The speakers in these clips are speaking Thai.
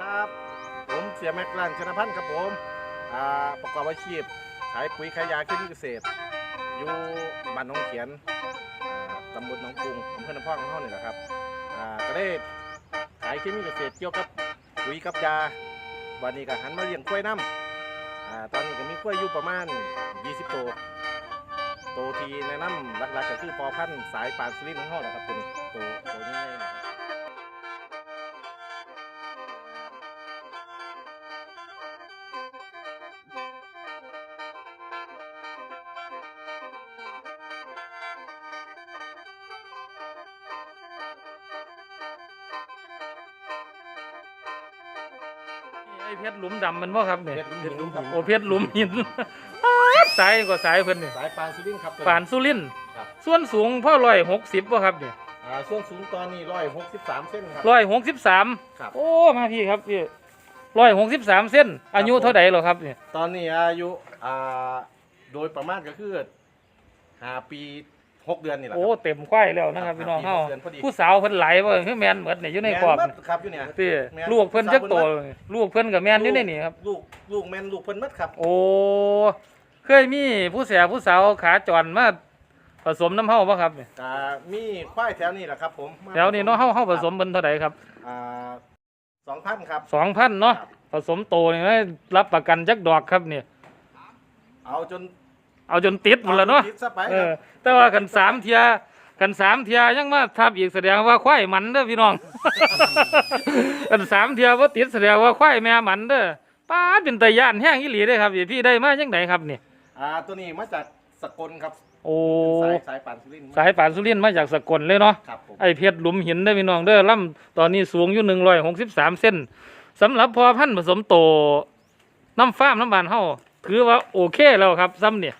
ครับ ผมเสียแม็กลันชนพันธ์ครับผมประกอบอาชีพ ขายปุ๋ยขายยาเคมีเกษตร อยู่บ้านหนองเขียนตำบลหนองกรุงอำเภอน้ำพองของเราเนี่ยแหละครับก็ได้ขายเคมีเกษตรเกี่ยวกับปุ๋ยกับยา วันนี้ก็หันมาเลี้ยงกล้วยน้ำตอนนี้ก็มีกล้วยอยู่ประมาณ 20 ตัวโตวที่แนะนำหลักๆก็คือพอพันธ์สายปานสุรินของเราแหละครับตัวนี้ตัวตัวนี้ อ้เพชรหลุมดำมันบ่ครับเนี่ยเพชรหลุมหินครับโอ้เพชรหลุมหินสายกว่าสายเพิ่นนี่สายปานสุรินทร์ครับตัวปานสุรินทร์ครับส่วนสูงพ่อร้อยหกสิบบ่ครับเนี่ยอ่าส่วนสูงตอนนี้ร้อยหกสิบสามเส้นครับร้อยหกสิบสามครับโอ้มาพี่ครับพี่ร้อยหกสิบสามเส้น อายุผมเท่าไหร่หรอครับเนี่ยตอนนี้อายุอ่าโดยประมาณก็คือห้าปี หกเดือนนี่แหละโอ้ครับเต็มควายแล้วนะครับครับพี่น้องปีเฮาเดือนพอดีผู้สาวเพิ่นไหลบ่คือแม่นเหมือนเนี่ยอยู่ในครอบแม่นนี่มัดครับอยู่เนี่ยพี่แม่นลูกเพิ่นจักโตผู้สาวเพิ่นลูกเพิ่นกับแม่นอยู่ในนี่ครับลูกลูกแม่นลูกเพิ่นมัดครับ โอ้เคยมีผู้เสียผู้สาวขาจรมาผสมน้ำเฮาบ่ครับเนี่ยกามีควายแถวนี้แหละครับผมมาแถวนี้เนาะเฮาเฮาผสมเพิ่นเท่าไหร่ครับอ่าสองพันครับสองพันเนาะครับผสมโตนี่นะรับประกันจักดอกครับเนี่ยเอาจน เอาจนติดหมดแล้วเนาะอจติดซะไปเอครัอบแต่ว่ากันสามเทียกันสามเทียยังมาทับอีกแสดงว่าควายมันเด้อพี่น้อง กันสามเทียว่าติดแสดงว่าควายแม่มันเด้อป้าดเป็นตะย่านแห้งอีหลีเด้อครับพี่ได้มาจังไดครับนี่อ่าตัวนี้มาจากสกลครับโอ้สายสายปานสุรินทร์สายป่านสุรินทร์มาจากสกลเลยเนาะครับผมไอเพชรหลุมหินได้อพี่น้องเด้อล่ำตอนนี้สูงอยู่หนึ่งร้อยหกสิบสามเซนสำหรับพอพันธุ์ผสมโตน้ำฟ้าร์มน้ำบานเฮาถือว่าโอเคแล้วครับซ้ำเนี่ย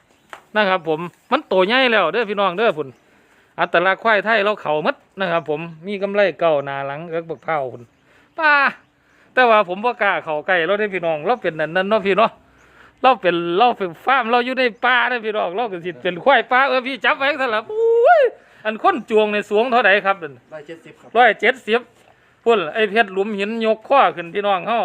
นะครับ ผมมันโตใหญ่แล้วเด้อพี่น้องเด้อพุ่นอัตลักษณ์ควายไทยเราเขามัดนะครับ ผมมีกำไรเก่าหนาหลังเอิกบักเผาพุ่นป้าแต่ว่าผมบ่กล้าเข้าใกล้เราได้อพี่น้องเราเป็นนั่นนั่นเนาะพี่เนาะเราเป็นเราเป็นฟาร์มเราอยู่ในป่าได้อพี่น้องเราก็สิเป็นควายป่าเออพี่จับไว้ซะละอุ้ยอันค้นจวงในสวงเท่าไหร่ครับนั่นร้อยเจ็ดสิบครับร้อยเจ็ดสิบพุ่นไอ้เพชรหลุมหินยกข้อขึ้นพี่น้องเฮา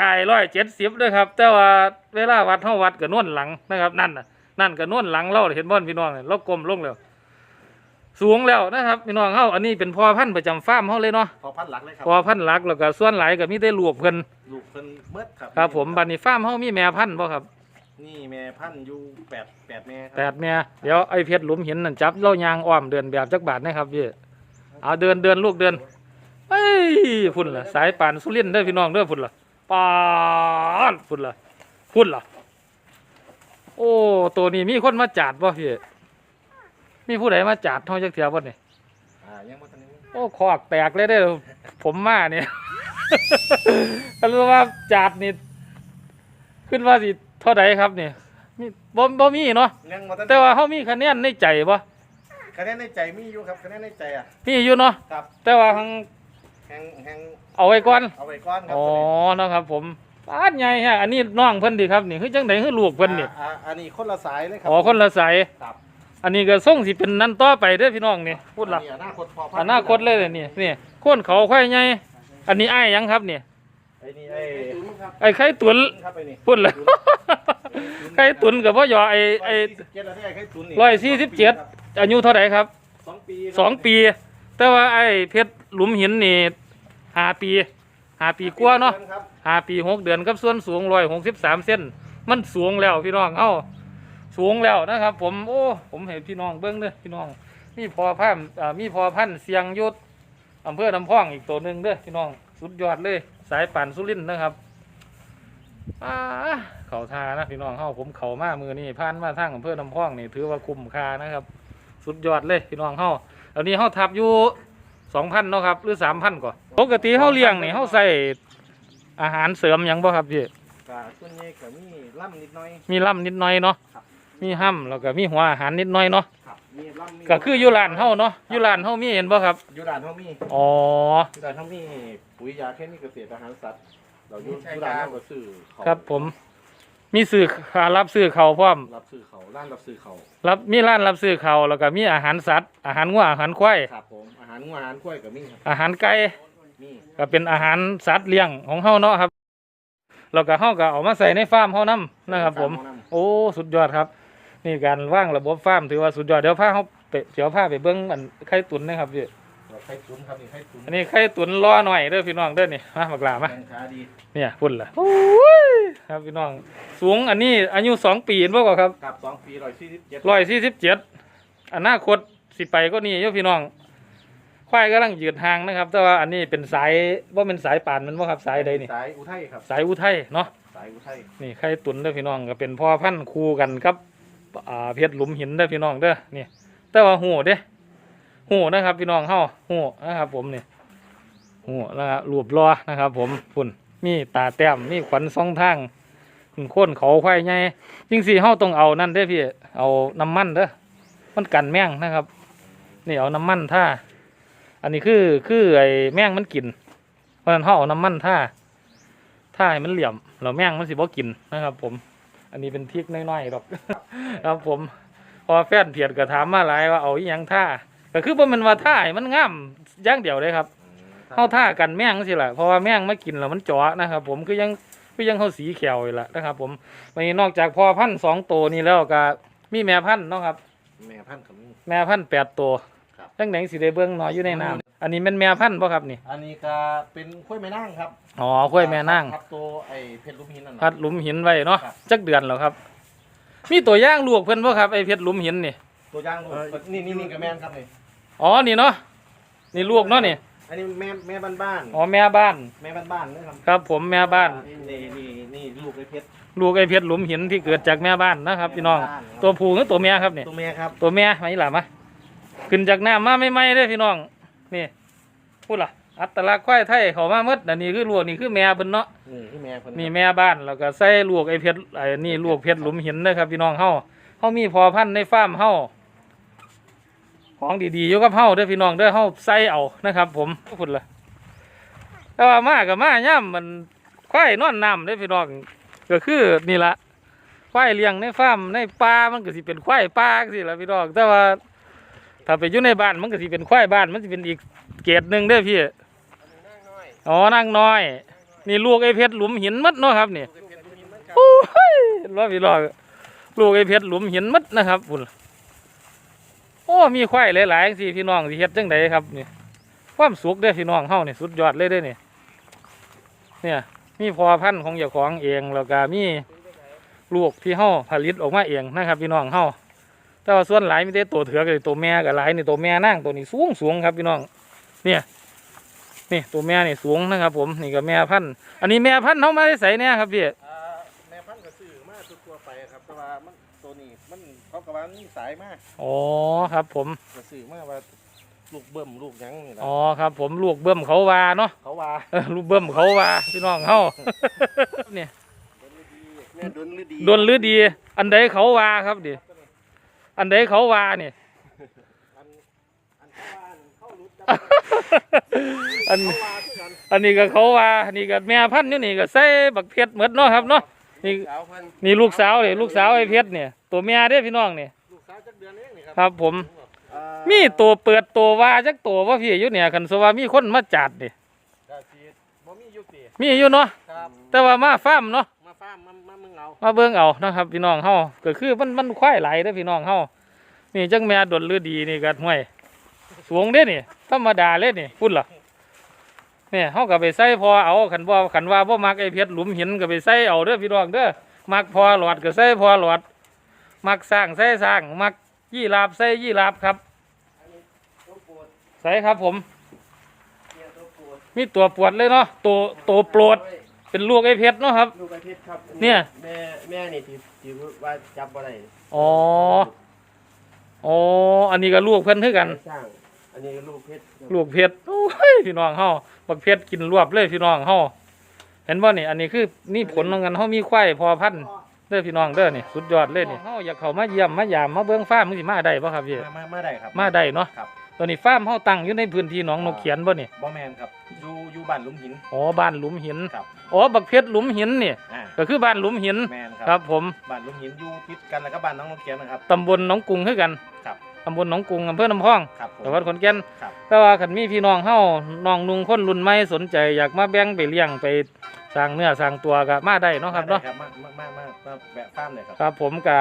กายร้อยเจ็ดสิบด้วยครับ แต่ว่าเวลาวัดเฮาวัดกับนวนหลังนะครับนั่นน่ะ นั่นกับนวนหลังเราเห็นบ่อนพี่น้องเนี่ยเรากลมลงแล้ว สูงแล้วนะครับ พี่น้องเฮาอันนี้เป็นพ่อพันธุ์ประจำฟาร์มเฮาเลยเนาะพอพันหลักเลยครับพ่อพันธุ์หลักแล้วก็ส่วนหลายก็มีแต่ลูกเพิ่นลูกเพิ่นเมิดครับครับ ผมบัดนี้ฟาร์มเฮามีแม่พันธุ์บ่ครับนี่แม่พันธุ์อยู่แปดแปดแม่คแปรับดแม่เดี๋ยวไอ้เพชรหลุมหินนั่นจับเล่ายางอ้อมเดินแบบจักบาทนะครับพี่เอาเดินเดินลูกเดินเอ้ยพุ่นล่ะสายป่านสุรินทร์เด้อพี่น้องเด้อพุ่นล่ะปานพุ่นล่ะพุ่นล่ะ โอ้ ตัวนี้มีคนมาจัดบ่พี่ มีผู้ใดมาจัดเท่าจักเทียบ่นี่อ่ายังบ่ทันได้โอ้คอกแตกเลยเด้อผมมาเนี่ย ก็รู้ว่าจัดนี่ขึ้นว่าสิเท่าใดครับนี่มีบ่บ่มีเนาะยังบ่ทันแต่ว่าเฮามีคะแนนในใจบ่คะแนนในใจมีอยู่ครับคะแนนในใจอะ มีอยู่เนาะครับ แต่ว่าหังแฮงแฮงเอาไว้ก่อนเอาไว้ก่อนครัอ๋อตัวนี้เนาะครับ ผม ปานใหญ่ฮะอันนี้น้องเพิ่นดิครับนี่คือจังไดคือลูกเพิ่นนี่อ่าอ่าอันนี้คนละสายเลยครัอ๋อคนละสายครับอันนี้ก็ส่งสิเป็นนั่นต่อไปเด้อพี่น้องนี่พูดละอันนี้อนาคตพอพัอนาคตเลยเลยนี่นี่โคนเขาควายใหญ่อันนี้อ้ายหยังครับนี่ไอ้นี่ไอ้ไอ้ไข่ตุนครับไอ้นี่พูดละ ไข่ตุนกับพ่อยอไอ้ไอ้ร้อยสี่สิบเจ็ดแล้วที่ไอ้ไข่ตุนนี่ร้อยสี่สิบเจ็ดอายุเท่าไหร่ครับสองปีสองปี แต่ว่าไอ้เพชรหลุมหินนี่ห้าปีห้าปีกว่าเนาะ ครับ ห้าปีหกเดือนกับส่วนสูงร้อยหกสิบสามเซนมันสูงแล้วพี่น้องเอ้าสูงแล้วนะครับ ผมโอ้ผมเห็นพี่น้องเบิ้งเด้อพี่น้องมีพอพันอ่ามีพอพันเสียงยุทธอำเภอลำพองอีกตัวหนึ่งเด้อพี่น้องสุดยอดเลย สายป่านสุรินนะครับอาเขาทานะพี่น้องเฮาผมเขามามือนี่ผ่านมาทางอำเภอลำพองนี่ถือว่าคุ้มค่านะครับ สุดยอดเลยพี่น้องเฮาอันนี้เฮาทับอยู่สองพันเนาะครับหรือสามพันก่อนปกติเฮาเลี้ยงนี่เฮาใส่ อาหารเสริมหยังบ่ครับพี่กาส่วนใหญ่ก็มีล่ำนิดหน่อยมีล่ำนิดหน่อยเนาะครับมีห้ำแล้วก็มีหัวอาหารนิดหน่อยเนาะครับมีล่ำมีก็คืออยู่ร้านเฮาเนาะอยู่ร้านเฮามีเห็นบ่ครับอยู่ด่านเท่ามีอ๋ออยู่ด่านเท่ามีปุ๋ยยาเคมีเกษตรอาหารสัตว์เราอยู่มีใช้อยู่ด่านยาเท่าก็ซื้อเขาครับ ผม มีซื้อขารับซื้อเขาวพร้อมรับซื้อเขาร้านรับซื้อเขารับมีร้านรับซื้อเขาวแล้วก็มีอาหารสัตว์อาหารงัวอาหารควายครับผมอาหารงูอาหารกล้วยก็มีครับอาหารไก่มี ก็เป็นอาหารสัตว์เลี้ยงของเฮาเนาะครับแล้วก็เฮาก็เอามาใส่ในฟาร์มเฮานํนะครับ ผม โอ้สุดยอดครับ นี่การว่างระบบฟาร์มถือว่าสุดยอดเดี๋ยวพาเฮาไปเดี๋ยวพาไปเบิ่งอันไข่ตุ๋นนะครับพี่ไข่ตุ๋นครับนี่ไข่ตุ๋นอันนี้ไข่ตุ๋นรอหน่อยเด้อพี่น้องเด้อนี่มาบักหลามาแกงขาดีเนี่ยพุ่นล่ะโอ้ยครับพี่น้อง สูงอันนี้อายุสองปีเห็นบ่ก็ครับกับสองปีร้อยสี่สิบเจ็ดร้อยสี่สิบเจ็ดอนาคตสิไปก็นี่โยพี่น้อง ควายกำลังยืดห่างนะครับ แต่ว่าอันนี้เป็นสายว่าเป็นสายป่านมันว่าครับสายใดนี่สายอุทัยครับ สายอุทัยเนาะสายอุทัยนี่ไข่ตุ๋นเด้อพี่น้องก็เป็นพ่อพันธุ์คู่กันครับอ่าเพชรหลุมหินเด้อพี่น้องเด้อนี่ แต่ว่าหูเด้หูนะครับ พี่น้องเฮาหูนะครับ ผมนี่หูนะครับรวบรอนะครับ ผมพุ่นมีตาแต้มมีขวัญสองทางโค้นเขาควายใหญ่จริงสิเฮาต้องเอานั่นเด้อพี่เอาน้ำมันเด้อมันกันแมงนะครับ นี่เอาน้ำมันท่า อันนี้คือคือไอ้แมงมันกิน เพราะฉะนั้นเฮาเอาน้ำมันท่าถ้าให้มันเหลี่ยมเราแม่งมันสิบ่กินนะครับ ผม อันนี้เป็นทริกน้อยๆหรอกครับผม พอแฟนเพียดก็ถามมาหลายว่าเอาอีหยังท่าก็คือบ่แมันว่าท่าให้มันงามอย่างเดียวเลยครับเฮาท่ากันแม่งสิล่ะเพราะว่าแม่งมากินแล้วมันเจาะนะครับ ผมคือยังคือยังเฮาสีเขียวอยู่ล่ะนะครับ ผมวันนี้นอกจากพ่อพันธุ์สองตัวนี้แล้วก็มีแม่พันธุ์เนาะครับ แม่พันธุ์ขมิ้นแม่พันธุ์แปดตัว ครับตั้งไหนสิได้เบิ่งน้อยอยู่ในน้ำอันนี้เป็นแม่พันธุ์บ่ครับนี่ อันนี้ก็เป็นข้วยแม่นั่งครับอ๋อข้อยแม่นางครับตัวไอ้เพชรลูกหินนั่นน่ะพัดหลุมหินไว้เนาะครับจักเดือนแล้วครับ มีตัวอย่างลูกเพิ่นบ่ครับไอ้เพชรหลุมหินนี่ ตัวย่างลูกนี่นี่นี่กับแม่นครับนี่อ๋อนี่เนาะนี่ลูกเนาะนี่ อันนี้แม่แม่บ้านบ้านอ๋อแม่บ้าน แม่บ้านบ้านนะครับครับผมแม่บ้านนี่นี่นี่ลูกไอ้เพชรลูกไอ้เพชรหลุมหินที่เกิดจากแม่บ้านนะครับพี่น้อง ตัวผู้หรือตัวแม่ครับนี่ตัวแม่ครับตัวแม่มาอีหล่ะมา ขึ้นจากน้ำมาไม่ไหมเด้อพี่น้อง นี่พูดล่ะ อัตลักษณ์ควายไทยเขามาหมดอันนี้คือลูกนี่คือแม่เพิ่นเนาะนี่ที่แม่คนนี่แม่บ้านแล้วก็ใส่ลูกไอ้เพชรไอ้นี่ลูกเพชรหลุมหินนะครับพี่น้องเฮาเฮามีพอพันธุ์ในฟาร์มเฮาของดีๆอยู่กับเฮาเด้อพี่น้องเด้อเฮาใส่เอานะครับ ผมพูดละแต่ว่ามากับมาย่ำมันควายนอนน้ำเด้อพี่น้องก็คือนี่ละควายเลี้ยงในฟาร์มในป่ามันก็สิเป็นควายป่าสิละพี่น้องแต่ว่า ถ้าไปอยู่ในบ้านมันก็สิเป็นควายบ้านมันสิเป็นอีกเกรดหนึ่งเด้อพี่อ๋อนั่งน้อย นี่ลูกไอ้เพชรหลุมหินมัดเนาะครับนี่โอ้ยรอพี่รอลูกไอ้เพชรหลุมหินมัดนะครับพุ่นโอ้มีควายหลายๆสิพี่น้องสิเฮ็ดจังไดครับนี่ความสุขเด้อพี่น้องเฮานี่สุดยอดเลยเด้อนี่เนี่ยมีพอพันธุ์ของเจ้าของเองแล้วก็มีลูกที่เฮาผลิตออกมาเองนะครับ พี่น้องเฮา แต่ว่าส่วนหลายมีแต่ตัวเถือกเลยตัวแม่กับหลายนี่ตัวแม่นั่งตัวนี้สูงสูงครับพี่น้องเนี่ยนี่ตัวแม่นี่สูงนะครับ ผมนี่ก็แม่พันธุ์อันนี้แม่พันธุ์เขามาได้ใส่เนี่ยครับพี่อ่าแม่พันธุ์ก็ซื้อมาตัวๆไปครับแต่ว่ามันตัวนี้มันเขากำลังมีสายมากอ๋อครับ ผมก็ซื้อมาว่าลูกเบิ่มลูกหยังนี่ล่ะอ๋อครับ ผมลูกเบิ้มเขาวาเนาะเขาว่าเออลูกเบิ้มเขาวาพี่น้องเฮาเนี่ยแม่ดนหรือดีดนหรือดี อันใดเขาวาครับดิ อันใดเขาวาเนี่ยอันอันเขาว่าเขารู้จักอันเขาว่าคือกัน อันนี้ก็เขาวาอันนี้ก็แม่พันธุ์อยู่นี่ก็ใส่บักเพชรหมดเนาะครับเนาะ นี่ สาวเพิ่นนี่ลูกสาวเลยลูกสาวไอ้เพชรเนี่ย ตัวแม่เด้อพี่น้องเนี่ยลูกสาวจักเดือนเองนี่ครับครับผม อ่ามีตัวเปิดตัวว่าจักตัวว่าพี่อยู่เนี่ยคันสว่ามีคนมาจัดนี่ก็สิบ่มีอยู่ติมีอยู่เนาะ ครับแต่ว่ามาฟาร์มเนาะมาฟาร์มมา มามึงเอาเบิ่งเอานะครับ พี่น้องเฮาก็คือมันมันควายไหลเด้อพี่น้องเฮานี่จังแม่ดนลือดีนี่ก็ห้วยสูงเด้นี่ธรรมดาเลยนี่พุ่นล่ะเนี่ยเฮาก็ไปใส่พอเอาคันบ่คันว่าบ่มักไอเพชรหลุมหินก็ไปใส่เอาเด้อพี่น้องเด้อมักพอหลอดก็ใส่พอหลอด มักสร้างใส่สร้างมักยี่ลาบใส่ยี่ลาบครับใส่ครับผม มีตัวปวดเลยเนาะตัวตัวโปรด เป็นลูกไอ้เพชรเนาะครับ ลูกอาทิตย์ครับเนี่ย แม่แม่นี่ที่ที่ว่าจับบ่ได้อ๋อ อ๋อ อันนี้ก็ลูกเพิ่นคือกัน สร้าง อันนี้ก็ลูกเพชรครับลูกเพชรโอ้ยพี่น้องเฮาบักเพชรกินรวบเลยพี่น้องเฮาเห็นบ่นี่ อันนี้คือนี่ผลของกันเฮามีควายพอพันธุ์เด้อพี่น้องเด้อนี่สุดยอดเลยนี่เฮาอยากเข้ามาเยี่ยมมายามมาเบิ่งฟาร์มมึงสิมาได้บ่ครับพี่ มามามาได้ครับ มาได้เนาะครับ ตัวนี้ฟาร์มเฮาตั้งอยู่ในพื้นที่หนองนกเขียนบ่นี่บ่แมนครับอยู่อยู่บ้านหลุมหิน อ๋อบ้านหลุมหินครับ อ๋อบักเพชรหลุมหินนี่อ่าก็คือบ้านหลุมหินแมนคครัรับผมบ้านหลุมหินอยู่ติดกันแล้วก็บ้านน้องนกเขียนนะครับ ตำบลหนองกรุงคือกันครับ ตำบลหนองกรุงอำเภอน้ำพองครับผม จังหวัดขอนแก่นครับ แต่ว่าคันมีพี่น้องเฮาน้องนุ่งคนรุ่นใหม่สนใจอยากมาแบ่งไปเลี้ยงไปสร้างเนื้อสร้างตัวก็มาได้เนาะครับเนาะ ได้มามามามามาแวะฟาร์มเลยครับ ครับผมก็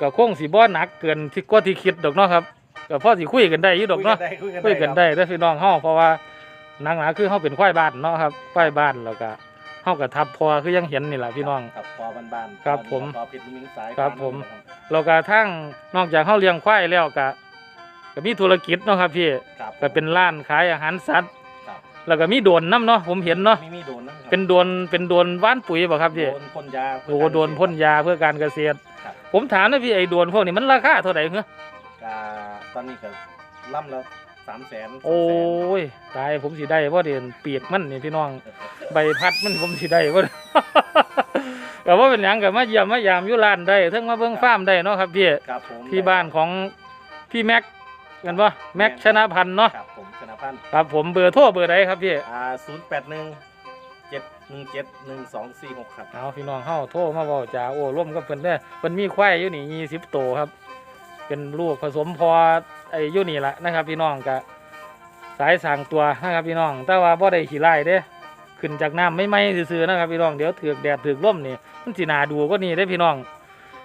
ก็คงสิบ่หนักเกินที่กว่าที่คิดดอกเนาะครับ ก็พอสิคุยกันได้อยู่ดอกเนาะคุยกันคุยกันได้ได้เด้อพี่น้องเฮาเพราะว่าหนังหนาคือเฮาเป็นควายบ้านเนาะครับควายบ้านแล้วก็เฮาก็ทับพอคือยังเห็นนี่แหละพี่น้อง ครับพอบ้านๆครับผมพอเพชรมิ้งสายครับผมครับแล้วก็ทั้งนอกจากเฮาเลี้ยงควายแล้วก็ก็มีธุรกิจเนาะครับพี่ครับก็เป็นร้านขายอาหารสัตว์ ครับแล้วก็มีโดรนน้ำเนาะผมเห็นเนาะมีมีโดนนะครับเป็นโดรนเป็นโดรนว่านปุ๋ยบ่ครับพี่โดนพ่นยาโอ้โดรนพ่นยาเพื่อการเกษตร ครับผมถามนะพี่ไอ้โดรนพวกนี้มันราคาเท่าไหร่เหรอ กา ตอนนี้ก็ล่ำละสามแสนโอ้ยตายผมสิได้บ่เด่นเปียกมันนี่พี่น้อง ใบพัดมันผมสิได้บ่ก็ว่าเป็นหยังก็มาเยี่ยมมายามอยู่ร้านได้เทั้งมาเบิ่งฟาร์มได้เนาะครับพี่ครับผมที่บ้านของพี่แม็กกันบ่แม็กชนะพันธ์เนาะครับผมชนะพันธ์ครับผมเบอร์โทรเบอร์ใดครับพี่อ่าศูนย์แปดหนึ่งเจ็ดหนึ่งเจ็ดหนึ่งสองสี่หกครับเอาพี่น้องเฮาโทรมาเว้าจาโอ้ร่วมกับเพิ่นเด้อเพิ่นมีควายอยู่นี่20ตัวครับ เป็นลูกผสมพอไอ้อยู่นี่ละนะครับ พี่น้องก็สายสร้างตัวนะครับพี่น้อง แต่ว่าบ่ได้ขี้ไล่เด้ขึ้นจากน้ำไม่ไหม้ซื่อๆนะครับพี่น้องเดี๋ยวถือกแดดถือกลมนี่มันสิน่าดูก็นี่ได้อพี่น้อง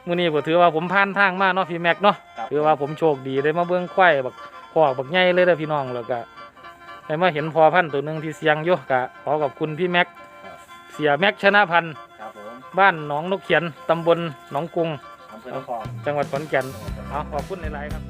มื้อนี้ผมถือว่าผมผ่านทางมาเนาะพี่แม็กเนาะครับถือว่าผมโชคดีได้มาเบิ่งควายบักพอกบักใหญ่เลยเด้อพี่น้องแล้วก็ได้มาเห็นพอพันธุ์ตัวหนึงที่เสียงอยู่ก็ขอขอบคุณพี่แม็กครับเสียแม็กชนะพันธุ์ครับผมบ้านหนองนกเขียนตำบลหนองกรุงอำเภอนครจังหวัดขอนแก่น เอาขอบคุณในไลน์ครับ